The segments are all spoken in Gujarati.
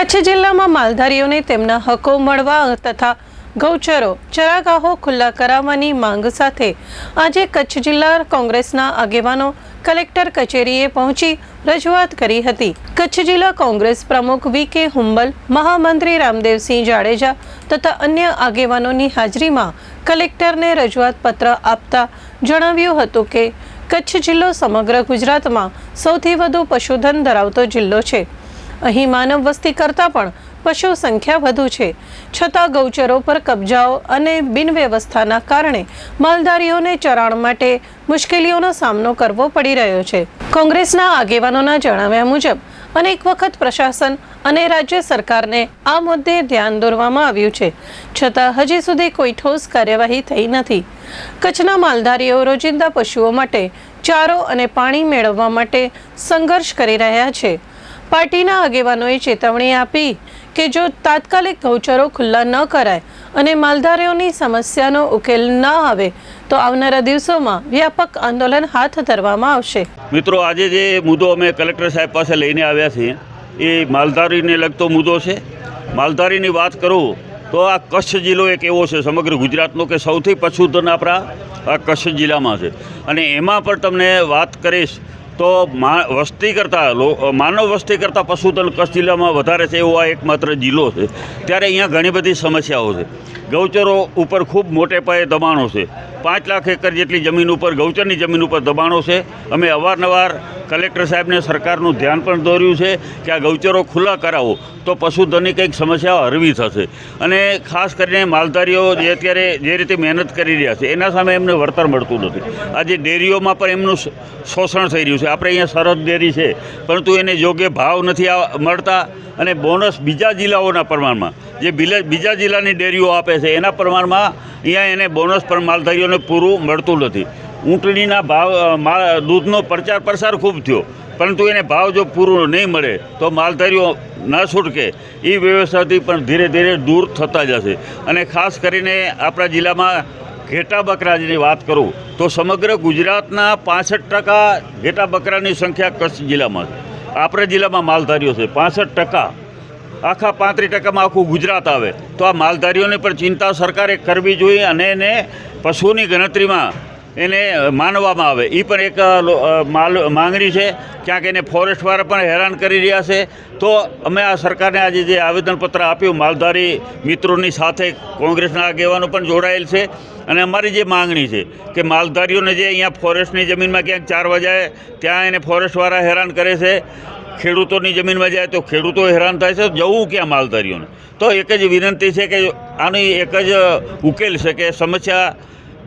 કચ્છ જિલ્લામાં માલધારીઓને તેમના હકો મળવા તથા ગૌચરો, ચરાગાહો ખુલ્લા કરાવવાની માંગ સાથે આજે કચ્છ જિલ્લા કોંગ્રેસના આગેવાનો કલેક્ટર કચેરીએ પહોંચી રજૂઆત કરી હતી. કચ્છ જિલ્લા કોંગ્રેસ પ્રમુખ વી કે હુંબલ, મહામંત્રી રામદેવસિંહ જાડેજા તથા અન્ય આગેવાનોની હાજરીમાં કલેક્ટરને રજૂઆત પત્ર આપતા જણાવ્યું હતું કે કચ્છ જિલ્લો સમગ્ર ગુજરાતમાં સૌથી વધુ પશુધન ધરાવતો જિલ્લો છે. અહીં માનવ વસ્તી કરતાં પણ પશુ સંખ્યા વધુ છે. છતાં ગૌચરો પર કબજાઓ અને બિનવ્યવસ્થાના કારણે માલધારીઓને ચરાણ માટે મુશ્કેલીઓનો સામનો કરવો પડી રહ્યો છે. કોંગ્રેસના આગેવાનોના જણાવ્યા મુજબ, અનેક વખત પ્રશાસન અને રાજ્ય સરકારને આ મુદ્દે ધ્યાન દોરવામાં આવ્યું છે. છતાં હજી સુધી કોઈ ઠોસ કાર્યવાહી થઈ નથી. કચ્છના માલધારીઓ રોજિંદા પશુઓ માટે ચારો અને પાણી મેળવવા માટે સંઘર્ષ કરી રહ્યા છે. પાર્ટીના આગેવાનોએ ચેતવણી આપી કે જો તાત્કાલિક ગૌચરો ખુલ્લા ન કરાય અને માલધારીઓની સમસ્યાનો ઉકેલ ન આવે, તો આવનારા દિવસોમાં વ્યાપક આંદોલન હાથ ધરવામાં આવશે. મિત્રો, આજે જે મુદ્દો અમે કલેક્ટર સાહેબ પાસે લઈને આવ્યા છીએ, એ માલધારીને લગતો મુદ્દો છે. માલધારીની વાત કરું, તો આ કચ્છ જિલ્લો એક એવો છે, સમગ્ર ગુજરાતનો કે સૌથી પશુધન આપણા આ કચ્છ જિલ્લામાં છે. અને એમાં પણ તમને વાત કરીશ તો વસ્તી કરતાં માનવ વસ્તી કરતાં પશુધન કચ્છ જિલ્લામાં વધારે છે એવો આ એકમાત્ર જિલ્લો છે. ત્યારે અહીંયા ઘણી બધી સમસ્યાઓ છે. ગૌચરો ઉપર ખૂબ મોટે પાયે દબાણો છે. પાંચ લાખ એકર જેટલી જમીન ઉપર, ગૌચરની જમીન ઉપર દબાણો છે. અમે અવારનવાર કલેક્ટર સાહેબને સરકારનું ધ્યાન પણ દોર્યું છે કે આ ગૌચરો ખુલ્લા કરાવો, તો પશુધનની કંઈક સમસ્યાઓ હળવી થશે. અને ખાસ કરીને માલધારીઓ જે અત્યારે જે રીતે મહેનત કરી રહ્યા છે, એના સામે એમને વળતર મળતું નથી. આજે ડેરીઓમાં પણ એમનું શોષણ થઈ રહ્યું છે. આપણે અહીંયા સરહદ ડેરી છે, પરંતુ એને યોગ્ય ભાવ નથી મળતા અને બોનસ બીજા જિલ્લાઓના પ્રમાણમાં. જે બીજા જિલ્લાની ડેરીઓ આપે છે, એના પ્રમાણમાં અહીંયા એને બોનસ પણ માલધારીઓને પૂરું મળતું નથી. ઊંટણીના ભાવ દૂધનો પ્રચાર પ્રસાર ખૂબ થયો, પરંતુ એને ભાવ જો પૂરો નહીં મળે, તો માલધારીઓ ન છૂટકે. એ વ્યવસ્થાથી પણ ધીરે ધીરે દૂર થતા જશે. અને ખાસ કરીને આપણા જિલ્લામાં ઘેટા બકરાની વાત કરું, તો સમગ્ર ગુજરાતના પાસઠ ટકા ઘેટા બકરાની સંખ્યા કચ્છ જિલ્લામાં છે. આપણા જિલ્લામાં માલધારીઓ છે, પાસઠ ટકા. આખા પાંત્રીસ ટકામાં આખું ગુજરાત આવે. તો આ માલધારીઓને પણ ચિંતા સરકારે કરવી જોઈએ અને એને પશુની ગણતરીમાં એને માનવામાં આવે. એ પણ એક માલ, માંગણી છે. ક્યાંક એને ફોરેસ્ટવાળા પણ હેરાન કરી રહ્યા છે. તો અમે આ સરકારને આજે જે આવેદનપત્ર આપ્યું, માલધારી મિત્રોની સાથે કોંગ્રેસના આગેવાનો પણ જોડાયેલ છે. અને અમારી જે માંગણી છે કે માલધારીઓને જે અહીંયા ફોરેસ્ટની જમીનમાં ક્યાંક ચાર વાજાએ ત્યાં એને ફોરેસ્ટવાળા હેરાન કરે છે. ખેડૂતોની જમીનમાં જાય તો ખેડૂતો હેરાન થાય છે. જવું ક્યાં માલધારીઓને? તો એક જ વિનંતી છે કે આની એક જ ઉકેલ છે કે સમસ્યા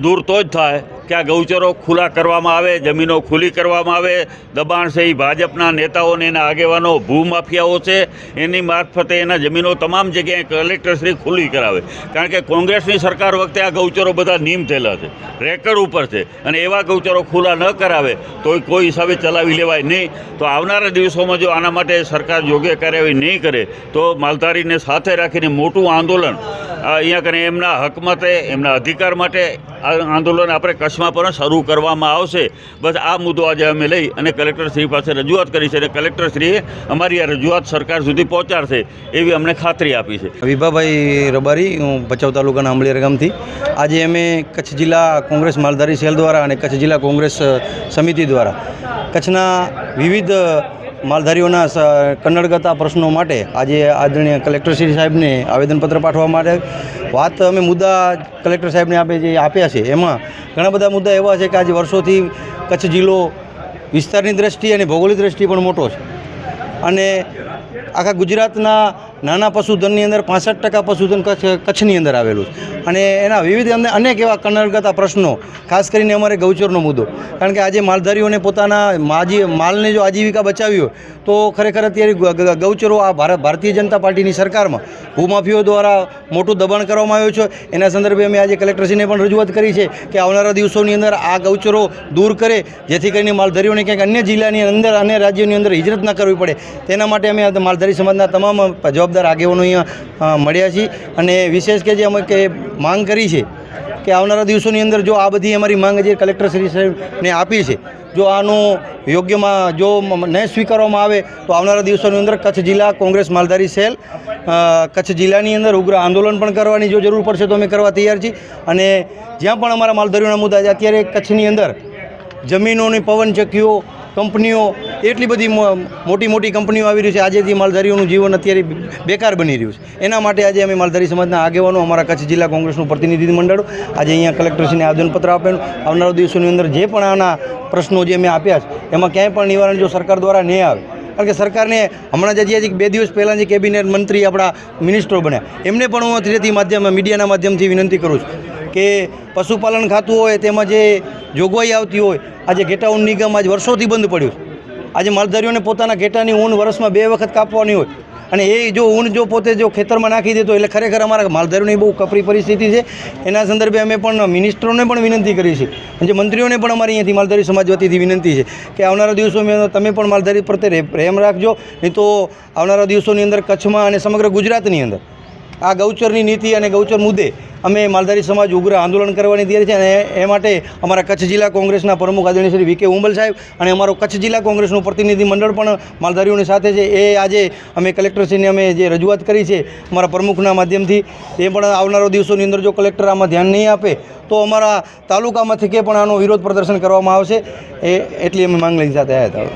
દૂર તો જ થાય. કે આ ગૌચરો ખુલ્લા કરવામાં આવે, જમીનો ખુલ્લી કરવામાં આવે, દબાણ છે એ ભાજપના નેતાઓને એના આગેવાનો ભૂમાફિયાઓ છે, એની મારફતે એના જમીનો તમામ જગ્યાએ કલેક્ટરશ્રી ખુલ્લી કરાવે. કારણ કે કોંગ્રેસની સરકાર વખતે આ ગૌચરો બધા નીમ થયેલા છે, રેકર્ડ ઉપર છે. અને એવા ગૌચરો ખુલ્લા ન કરાવે તો કોઈ હિસાબે ચલાવી લેવાય નહીં. તો આવનારા દિવસોમાં જો આના માટે સરકાર યોગ્ય કાર્યવાહી નહીં કરે, તો માલધારીને સાથે રાખીને મોટું આંદોલન અહીંયા કને એમના હક માટે, એમના અધિકાર માટે આ આંદોલન આપણે કચ્છમાં પણ શરૂ કરવામાં આવશે. બસ આ મુદ્દો આજે અમે લઈ અને કલેક્ટરશ્રી પાસે રજૂઆત કરી છે અને કલેક્ટરશ્રીએ અમારી આ રજૂઆત સરકાર સુધી પહોંચાડશે એવી અમને ખાતરી આપી છે. વિભાભાઈ રબારી, હું ભચાઉ તાલુકાના અમલીયા ગામથી આજે અમે કચ્છ જિલ્લા કોંગ્રેસ માલધારી સેલ દ્વારા અને કચ્છ જિલ્લા કોંગ્રેસ સમિતિ દ્વારા કચ્છના વિવિધ માલધારીઓના કન્નડગતા પ્રશ્નો માટે આજે આદરણીય કલેક્ટર શ્રી સાહેબને આવેદનપત્ર પાઠવવા માટે વાત અમે મુદ્દા કલેક્ટર સાહેબને આપે જે આપ્યા છે, એમાં ઘણા બધા મુદ્દા એવા છે કે આજે વર્ષોથી કચ્છ જિલ્લો વિસ્તારની દ્રષ્ટિએ અને ભૌગોલિક દ્રષ્ટિએ પણ મોટો છે. અને આખા ગુજરાતના નાના પશુધનની અંદર પાસઠ ટકા પશુધન કચ્છ કચ્છની અંદર આવેલું છે. અને એના વિવિધ અમને અનેક એવા કન્નડગતા પ્રશ્નો, ખાસ કરીને અમારે ગૌચરનો મુદ્દો. કારણ કે આજે માલધારીઓને પોતાના માજી માલને જો આજીવિકા બચાવી હોય, તો ખરેખર અત્યારે ગૌચરો આ ભારત ભારતીય જનતા પાર્ટીની સરકારમાં ભૂમાફીઓ દ્વારા મોટું દબાણ કરવામાં આવ્યું છે. એના સંદર્ભે અમે આજે કલેક્ટરશ્રીને પણ રજૂઆત કરી છે કે આવનારા દિવસોની અંદર આ ગૌચરો દૂર કરે, જેથી કરીને માલધારીઓને ક્યાંક અન્ય જિલ્લાની અંદર અન્ય રાજ્યોની અંદર હિજરત ન કરવી પડે. તેના માટે અમે માલધારી સમાજના તમામ જવાબદાર આગેવાનો અહીંયા મળ્યા છીએ. અને વિશેષ કે જે અમે કે માંગ કરી છે કે આવનારા દિવસોની અંદર જો આ બધી અમારી માંગ જે કલેક્ટર શ્રી સાહેબને આપી છે, જો આનું યોગ્યમાં, જો નહીં સ્વીકારવામાં આવે, તો આવનારા દિવસોની અંદર કચ્છ જિલ્લા કોંગ્રેસ માલધારી સેલ કચ્છ જિલ્લાની અંદર ઉગ્ર આંદોલન પણ કરવાની જો જરૂર પડશે તો અમે કરવા તૈયાર છીએ. અને જ્યાં પણ અમારા માલધારીઓના મુદ્દા છે, અત્યારે કચ્છની અંદર જમીનોની પવનચક્કીઓ કંપનીઓ, એટલી બધી મોટી મોટી કંપનીઓ આવી રહી છે. આજે માલધારીઓનું જીવન અત્યારે બેકાર બની રહ્યું છે. એના માટે આજે અમે માલધારી સમાજના આગેવાનો, અમારા કચ્છ જિલ્લા કોંગ્રેસનું પ્રતિનિધિ મંડળ આજે અહીંયા કલેક્ટરશ્રીને આવેદનપત્ર આપેલું. આવનારા દિવસોની અંદર જે પણ આના પ્રશ્નો જે અમે આપ્યા છે, એમાં ક્યાંય પણ નિવારણ જો સરકાર દ્વારા નહીં આવે. કારણ કે સરકારને હમણાં જે હજી બે દિવસ પહેલાં જે કેબિનેટ મંત્રી આપણા મિનિસ્ટરો બન્યા. એમને પણ હું અત્યારેથી માધ્યમ, મીડિયાના માધ્યમથી વિનંતી કરું છું. કે પશુપાલન ખાતું હોય, તેમાં જે જોગવાઈ આવતી હોય આજે ઘેટા ઊન નિગમ આજ વર્ષોથી બંધ પડ્યું આજે માલધારીઓને પોતાના ઘેટાની ઊન વર્ષમાં બે વખત કાપવાની હોય. અને એ જો ઊન જો પોતે જો ખેતરમાં નાખી દેતો એટલે ખરેખર અમારા માલધારીઓની બહુ કપરી પરિસ્થિતિ છે. એના સંદર્ભે અમે પણ મિનિસ્ટરોને પણ વિનંતી કરી છે. જે મંત્રીઓને પણ અમારી અહીંયાથી માલધારી સમાજ વતીથી વિનંતી છે કે આવનારા દિવસોમાં તમે પણ માલધારી પ્રત્યે પ્રેમ રાખજો. નહીં તો આવનારા દિવસોની અંદર કચ્છમાં અને સમગ્ર ગુજરાતની અંદર આ ગૌચરની નીતિ અને ગૌચર મુદ્દે અમે માલધારી સમાજ ઉગ્ર આંદોલન કરવાની તૈયારી છે અને એ માટે અમારા કચ્છ જિલ્લા કોંગ્રેસના પ્રમુખ આદરણીય શ્રી વીકે ઉંબલ સાહેબ અને અમારો કચ્છ જિલ્લા કોંગ્રેસનું પ્રતિનિધિ મંડળ પણ માલધારીઓની સાથે છે. એ આજે અમે કલેક્ટરશ્રીને અમે જે રજૂઆત કરી છે અમારા પ્રમુખના માધ્યમથી, એ પણ આવનારો દિવસોની અંદર જો કલેક્ટર આમાં ધ્યાન નહીં આપે, તો અમારા તાલુકામાંથી કે પણ આનો વિરોધ પ્રદર્શન કરવામાં આવશે. એ એટલી અમે માંગ લઈ સાથે આવ્યા હતા.